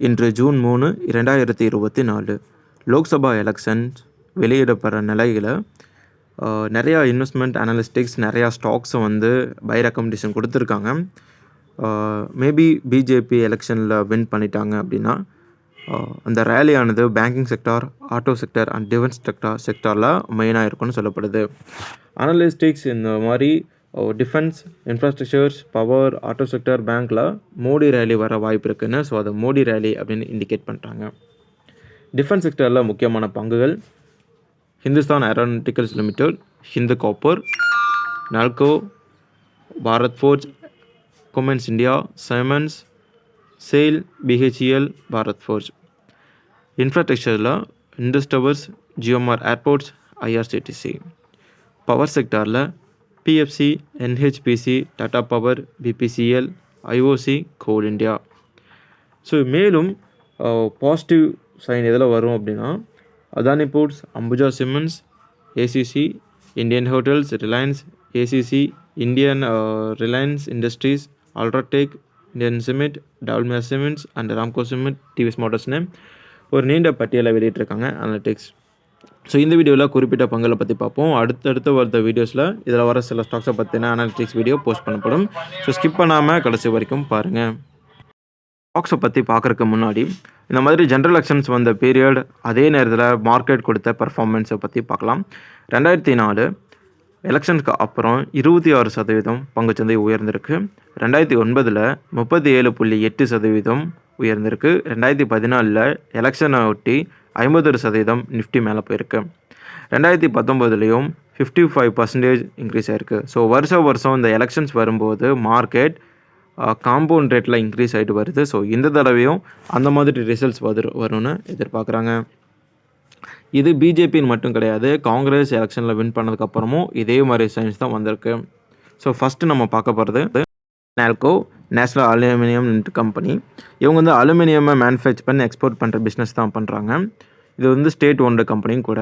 இன்று ஜூன் மூணு இரண்டாயிரத்தி இருபத்தி நாலு லோக்சபா எலெக்ஷன்ஸ் வெளியிடப்படுற நிலையில் நிறையா இன்வெஸ்ட்மெண்ட் அனலிஸ்டிக்ஸ் நிறையா ஸ்டாக்ஸை வந்து பை ரெக்கமெண்டேஷன் கொடுத்துருக்காங்க. மேபி பிஜேபி எலெக்ஷனில் வின் பண்ணிட்டாங்க அப்படின்னா அந்த ரேலியானது banking sector auto sector and defence sector செக்டாரில் மெயினாக இருக்கும்னு சொல்லப்படுது. அனலிஸ்டிக்ஸ் இந்த மாதிரி defence infrastructures power auto sector பேங்க்கில் மோடி ரேலி வர வாய்ப்பு இருக்குன்னு ஸோ அதை மோடி ரேலி அப்படின்னு இண்டிகேட் பண்ணுறாங்க டிஃபென்ஸ் செக்டரில் முக்கியமான பங்குகள் Hindustan Aeronauticals Limited Hindu Copper Nalco Bharat Forge Cummins India Siemens SAIL BHEL Bharat Forge இன்ஃப்ராஸ்ட்ரக்சரில் Indus Towers ஜியோமார் airports IRCTC power செக்டாரில் PFC NHPC Tata Power BPCL IOC Coal India so மேலும் positive sign எதில் வரும் அப்படின்னா Adani Ports Ambuja Cements ACC Indian Hotels Reliance ACC Indian Reliance Industries UltraTech Indian Cement Dalmia Cements and Ramco Cement TVS மோட்டர்ஸ்னு ஒரு நீண்ட பட்டியலை வெளியிட்டிருக்காங்க analytics so இந்த வீடியோவில் குறிப்பிட்ட பங்குகளை பற்றி பார்ப்போம். அடுத்தடுத்து வர வீடியோஸில் இதில் வர சில ஸ்டாக்ஸை பற்றின அனாலிட்டிக்ஸ் வீடியோ போஸ்ட் பண்ணப்படும் ஸோ ஸ்கிப் பண்ணாமல் கடைசி வரைக்கும் பாருங்கள் ஸ்டாக்ஸை பற்றி பார்க்குறக்கு முன்னாடி இந்த மாதிரி ஜென்ரல் எலெக்ஷன்ஸ் வந்த பீரியட் அதே நேரத்தில் மார்க்கெட் கொடுத்த பர்ஃபார்மன்ஸை பற்றி பார்க்கலாம். ரெண்டாயிரத்தி நாலு எலெக்ஷனுக்கு அப்புறம் இருபத்தி ஆறு சதவீதம் பங்குச்சந்தை உயர்ந்திருக்கு. ரெண்டாயிரத்தி ஒன்பதில் முப்பத்தி ஏழு புள்ளி எட்டு சதவீதம் உயர்ந்திருக்கு. ரெண்டாயிரத்தி பதினாலில் எலெக்ஷனை ஒட்டி ஐம்பத்தொரு சதவீதம் நிஃப்டி மேலே போயிருக்கு. ரெண்டாயிரத்தி பத்தொம்போதுலேயும் ஃபிஃப்டி ஃபைவ் பர்சன்டேஜ் இன்க்ரீஸ் ஆயிருக்கு. ஸோ வருஷம் வருஷம் இந்த எலெக்ஷன்ஸ் வரும்போது மார்க்கெட் காம்பவுண்ட் ரேட்டில் இன்க்ரீஸ் ஆகிட்டு வருது. ஸோ இந்த தடவையும் அந்த மாதிரி ரிசல்ட்ஸ் வரு வரும்னு எதிர்பார்க்குறாங்க. இது பிஜேபின்னு மட்டும் கிடையாது. காங்கிரஸ் எலெக்ஷனில் வின் பண்ணதுக்கப்புறமும் இதே மாதிரி சயின்ஸ் தான் வந்திருக்கு. ஸோ ஃபஸ்ட்டு நம்ம பார்க்க போகிறது நால்கோ நேஷ்னல் அலுமினியம் கம்பெனி இவங்க வந்து அலுமினியமை மேனுஃபேக்சர் பண்ணி எக்ஸ்போர்ட் பண்ணுற பிஸ்னஸ் தான் பண்ணுறாங்க இது வந்து ஸ்டேட் ஓன்டு கம்பெனியும் கூட.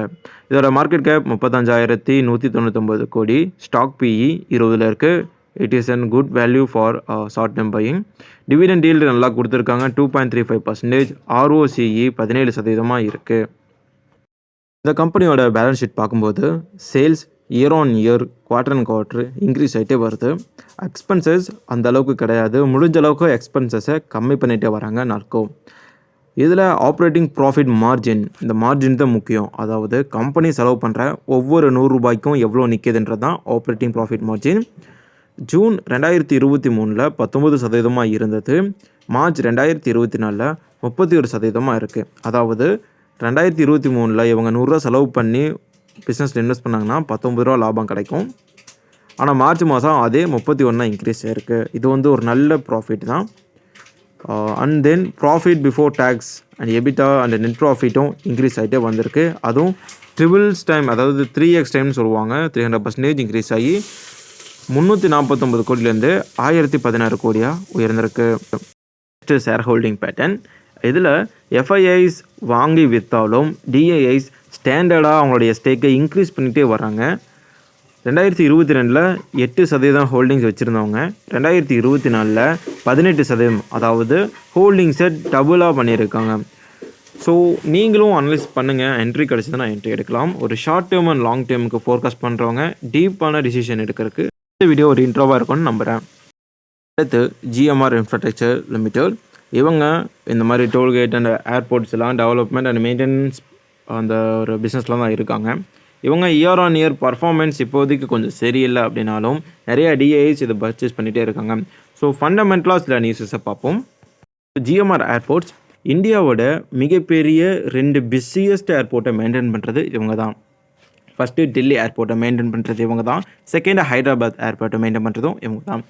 இதோட மார்க்கெட் கேப் முப்பத்தஞ்சாயிரத்தி நூற்றி தொண்ணூத்தொம்பது கோடி. ஸ்டாக் பிஇ இருபதில் இருக்குது it is an good value for short term buying dividend yield நல்லா கொடுத்துருக்காங்க. Two point three five percentage ROCE பதினேழு சதவீதமாக இருக்குது இந்த கம்பெனியோட பேலன்ஸ் ஷீட் பார்க்கும்போது sales year on year quarter and quarter increase ஆகிட்டே வருது. எக்ஸ்பென்சஸ் அந்த அளவுக்கு கிடையாது. முடிஞ்ச அளவுக்கு எக்ஸ்பென்சஸை கம்மி பண்ணிகிட்டே வராங்க நாட்கோ இதில் ஆப்ரேட்டிங் ப்ராஃபிட் மார்ஜின் இந்த மார்ஜின் தான் முக்கியம். அதாவது கம்பெனி செலவு பண்ணுற ஒவ்வொரு நூறுரூபாய்க்கும் எவ்வளோ நிற்கிதுன்றது தான் ஆப்ரேட்டிங் ப்ராஃபிட் மார்ஜின் ஜூன் ரெண்டாயிரத்தி இருபத்தி மூணில் பத்தொம்பது சதவீதமாக இருந்தது. மார்ச் ரெண்டாயிரத்தி இருபத்தி நாலில் முப்பத்தி ஒரு சதவீதமாக இருக்குது அதாவது ரெண்டாயிரத்தி இருபத்தி மூணில் இவங்க நூறுரூவா செலவு பண்ணி பிஸ்னஸில் இன்வெஸ்ட் பண்ணாங்கன்னா பத்தொம்பது ரூபா லாபம் கிடைக்கும். ஆனால் மார்ச் மாதம் அதே முப்பத்தி ஒன்றா இன்க்ரீஸ் ஆயிருக்கு இது வந்து ஒரு நல்ல ப்ராஃபிட் தான். And then profit before tax and EBITDA and net ப்ராஃபிட்டும் increase ஆகிட்டே வந்திருக்கு. அதுவும் ட்ரிபிள்ஸ் டைம் அதாவது த்ரீ எக்ஸ் டைம்னு சொல்லுவாங்க. த்ரீ ஹண்ட்ரட் பர்சன்டேஜ் இன்க்ரீஸ் ஆகி முந்நூற்றி நாற்பத்தொம்பது கோடியிலேருந்து ஆயிரத்தி பதினாறு கோடியாக உயர்ந்திருக்கு. நெக்ஸ்ட்டு ஷேர் ஹோல்டிங் பேட்டர்ன் இதில் எஃப்ஐஐஸ் வாங்கி விற்றாலும் டிஐஐஸ் ஸ்டாண்டர்டாக அவங்களுடைய ஸ்டேக்கை இன்க்ரீஸ் பண்ணிகிட்டே வராங்க ரெண்டாயிரத்தி இருபத்தி ரெண்டில் எட்டு சதவீதம் ஹோல்டிங்ஸ் வச்சுருந்தவங்க. ரெண்டாயிரத்தி இருபத்தி நாலில் பதினெட்டு சதவீதம் அதாவது ஹோல்டிங்ஸை டபுளாக பண்ணியிருக்காங்க. ஸோ நீங்களும் அனலைஸ் பண்ணுங்கள் என்ட்ரி கிடச்சதுன்னா என்ட்ரி எடுக்கலாம். ஒரு ஷார்ட் டேர்ம் அண்ட் லாங் டேர்முக்கு ஃபோர்காஸ்ட் பண்ணுறவங்க டீப்பான டிசிஷன் எடுக்கிறதுக்கு இந்த வீடியோ ஒரு இன்ட்ரோவாக இருக்கும்னு நம்புகிறேன் அடுத்து ஜிஎம்ஆர் இன்ஃப்ராஸ்ட்ரக்சர் லிமிடெட் இவங்க இந்த மாதிரி டோல்கேட் அண்ட் ஏர்போர்ட்ஸ் எல்லாம் டெவலப்மெண்ட் அண்ட் மெயின்டெனன்ஸ் அந்த ஒரு பிஸ்னஸில் தான் இருக்காங்க. இவங்க இயர் ஆன் இயர் பர்ஃபார்மன்ஸ் இப்போதைக்கு கொஞ்சம் சரியில்லை அப்படின்னாலும் நிறைய டிஏஐஸ் இதை பர்ச்சேஸ் பண்ணிகிட்டே இருக்காங்க. ஸோ ஃபண்டமெண்டலாக சில நியூஸஸை பார்ப்போம். ஜிஎம்ஆர் ஏர்போர்ட்ஸ் இந்தியாவோட மிகப்பெரிய ரெண்டு பிஸியஸ்ட் ஏர்போர்ட்டை மெயின்டைன் பண்ணுறது இவங்க தான். ஃபஸ்ட்டு டெல்லி ஏர்போர்ட்டை மெயின்டைன் பண்ணுறது இவங்க தான். செகண்ட் ஹைதராபாத் ஏர்போர்ட்டை மெயின்டைன் பண்ணுறதும் இவங்க தான்.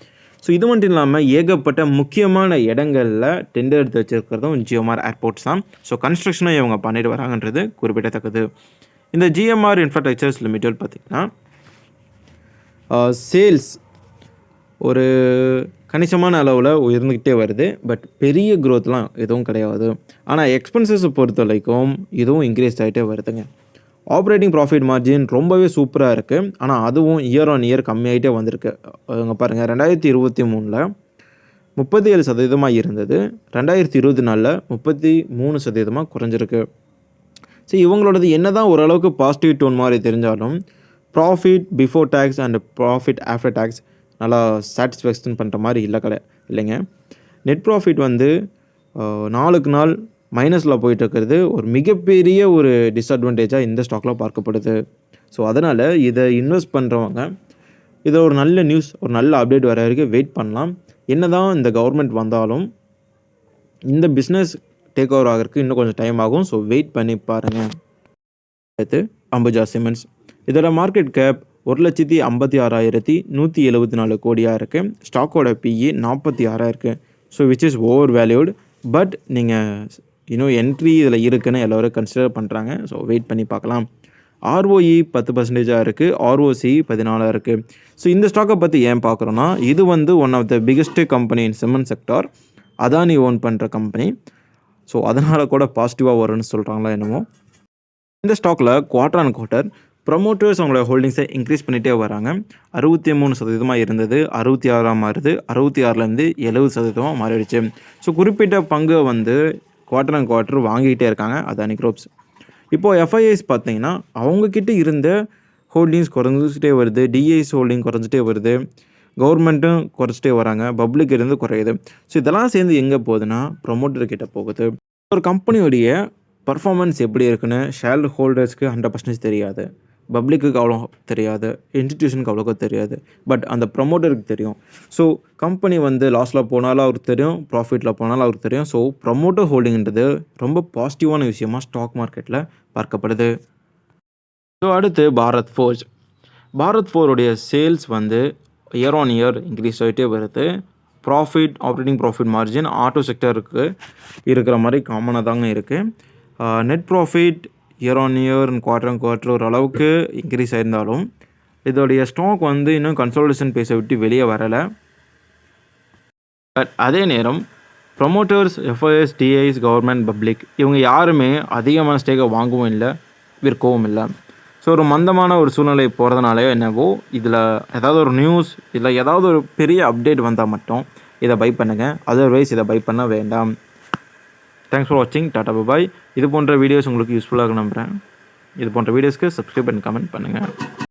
ஸோ இது மட்டும் இல்லாமல் ஏகப்பட்ட முக்கியமான இடங்களில் டெண்டர் எடுத்து வச்சுருக்கிறதும் ஜிஎம்ஆர் ஏர்போர்ட்ஸ் தான். ஸோ கன்ஸ்ட்ரக்ஷனும் இவங்க பண்ணிட்டு வராங்கன்றது குறிப்பிடத்தக்கது. இந்த ஜிஎம்ஆர் இன்ஃப்ராஸ்ட்ரக்சர்ஸ் லிமிடெட் பார்த்திங்கன்னா சேல்ஸ் ஒரு கணிசமான அளவில் உயர்ந்துக்கிட்டே வருது. பட் பெரிய க்ரோத்லாம் எதுவும் கிடையாது. ஆனால் எக்ஸ்பென்சஸை பொறுத்த வரைக்கும் இதுவும் இன்க்ரீஸ் ஆகிட்டே வருதுங்க. ஆப்ரேட்டிங் ப்ராஃபிட் மார்ஜின் ரொம்பவே சூப்பராக இருக்குது ஆனால் அதுவும் இயர் ஆன் இயர் கம்மியாகிட்டே வந்திருக்கு. இங்கே பாருங்கள் ரெண்டாயிரத்தி இருபத்தி மூணில் முப்பத்தி ஏழு சதவீதமாக இருந்தது. ரெண்டாயிரத்தி இருபத்தி நாலில் முப்பத்தி மூணு சதவீதமாக குறைஞ்சிருக்கு. சரி இவங்களோடது என்ன தான் ஓரளவுக்கு பாசிட்டிவ் டோன் மாதிரி தெரிஞ்சாலும் profit before tax and profit after tax நல்லா சாட்டிஸ்ஃபேக்ஷன் பண்ணுற மாதிரி இல்லை கடை இல்லைங்க. நெட் ப்ராஃபிட் வந்து நாளுக்கு நாள் மைனஸில் போயிட்டு இருக்கிறது ஒரு மிகப்பெரிய ஒரு டிஸ்அட்வான்டேஜாக இந்த ஸ்டாக்கில் பார்க்கப்படுது. ஸோ அதனால் இதை இன்வெஸ்ட் பண்ணுறவங்க இதை ஒரு நல்ல நியூஸ் ஒரு நல்ல அப்டேட் வர வரைக்கும் வெயிட் பண்ணலாம். என்ன தான் இந்த கவர்மெண்ட் வந்தாலும் இந்த பிஸ்னஸ் டேக் ஓவர் ஆகிறதுக்கு இன்னும் கொஞ்சம் டைம் ஆகும். ஸோ வெயிட் பண்ணி பாருங்கள் அடுத்து அம்புஜா சிமெண்ட்ஸ். இதோட மார்க்கெட் கேப் ஒரு லட்சத்தி ஐம்பத்தி ஆறாயிரத்தி நூற்றி எழுபத்தி நாலு கோடியாக இருக்குது ஸ்டாக்கோட பிஇ நாற்பத்தி ஆறாக இருக்குது so which is overvalued but நீங்கள் இன்னும் என்ட்ரி இதில் இருக்குன்னு எல்லோரும் கன்சிடர் பண்ணுறாங்க ஸோ வெயிட் பண்ணி பார்க்கலாம். ஆர்ஓஇ பத்து பர்சன்டேஜாக இருக்குது ஆர்ஓசி பதினாலாக இருக்குது ஸோ இந்த ஸ்டாக்கை பற்றி ஏன் பார்க்குறோன்னா இது வந்து one of the biggest company in cement sector Adani own பண்ணுற கம்பெனி ஸோ அதனால் கூட பாசிட்டிவாக வரும்னு சொல்கிறாங்களா என்னமோ. இந்த ஸ்டாக்கில் குவார்டர் அண்ட் குவார்ட்டர் ப்ரொமோட்டர்ஸ் அவங்களோட ஹோல்டிங்ஸை இன்க்ரீஸ் பண்ணிகிட்டே வராங்க. அறுபத்தி மூணு சதவீதமாக இருந்தது. அறுபத்தி ஆறாக மாறுது. அறுபத்தி ஆறுலேருந்து எழுபது சதவீதமாக மாறிடுச்சு. ஸோ குறிப்பிட்ட பங்கு வந்து குவார்டர் அண்ட் குவார்ட்டர் வாங்கிக்கிட்டே இருக்காங்க. அதானி குரூப்ஸ் இப்போது எஃப்ஐஐஸ் பார்த்தீங்கன்னா அவங்கக்கிட்ட இருந்த ஹோல்டிங்ஸ் குறைஞ்சிட்டே வருது. டிஐஸ் ஹோல்டிங் குறைஞ்சிட்டே வருது. கவர்மெண்ட்டும் குறைச்சிட்டே வராங்க. பப்ளிக் இருந்து குறையுது. ஸோ இதெல்லாம் சேர்ந்து எங்கே போகுதுன்னா ப்ரொமோட்டர் கிட்ட போகுது. ஒரு கம்பெனியோடைய பர்ஃபார்மன்ஸ் எப்படி இருக்குன்னு ஷேர் ஹோல்டர்ஸ்க்கு ஹண்ட்ரட் பர்சன்டேஜ் தெரியாது. பப்ளிக்குக்கு அவ்வளோ தெரியாது இன்ஸ்டிடியூஷனுக்கு அவ்வளோக்கா தெரியாது பட் அந்த ப்ரமோட்டருக்கு தெரியும். ஸோ கம்பெனி வந்து லாஸில் போனாலும் அவருக்கு தெரியும் ப்ராஃபிட்டில் போனாலும் அவருக்கு தெரியும். ஸோ ப்ரமோட்டர் ஹோல்டிங்ன்றது ரொம்ப பாசிட்டிவான விஷயமா ஸ்டாக் மார்க்கெட்டில் பார்க்கப்படுது. ஸோ அடுத்து பாரத் ஃபோர்ஜ் பாரத் ஃபோருடைய சேல்ஸ் வந்து இயர் ஆன் இயர் இன்க்ரீஸ் ஆகிட்டே வருது. Profit operating profit margin auto செக்டருக்கு இருக்கிற மாதிரி காமனாக தாங்க இருக்குது net profit year on year quarter and quarter ஓரளவுக்கு இன்க்ரீஸ் ஆயிருந்தாலும் இதோடைய ஸ்டாக் வந்து இன்னும் கன்சல்டேஷன் பேஸை விட்டு வெளியே வரலை. பட் அதே நேரம் promoters FIs DIs government public இவங்க யாருமே அதிகமான ஸ்டேக்கை வாங்கவும் இல்லை விற்கவும் இல்லை. ஸோ ஒரு மந்தமான ஒரு சூழ்நிலை போகிறதுனால என்னவோ இதில் ஏதாவது ஒரு நியூஸ் இல்லை ஏதாவது ஒரு பெரிய அப்டேட் வந்தால் மட்டும் இதை பை பண்ணுங்கள் அதர்வைஸ் இதை பை பண்ண வேண்டாம். தேங்க்ஸ் ஃபார் வாட்சிங் டாடா பாய் இது போன்ற வீடியோஸ் உங்களுக்கு யூஸ்ஃபுல்லாக நம்புகிறேன் இது போன்ற வீடியோஸ்க்கு சப்ஸ்கிரைப் அண்ட் கமெண்ட் பண்ணுங்கள்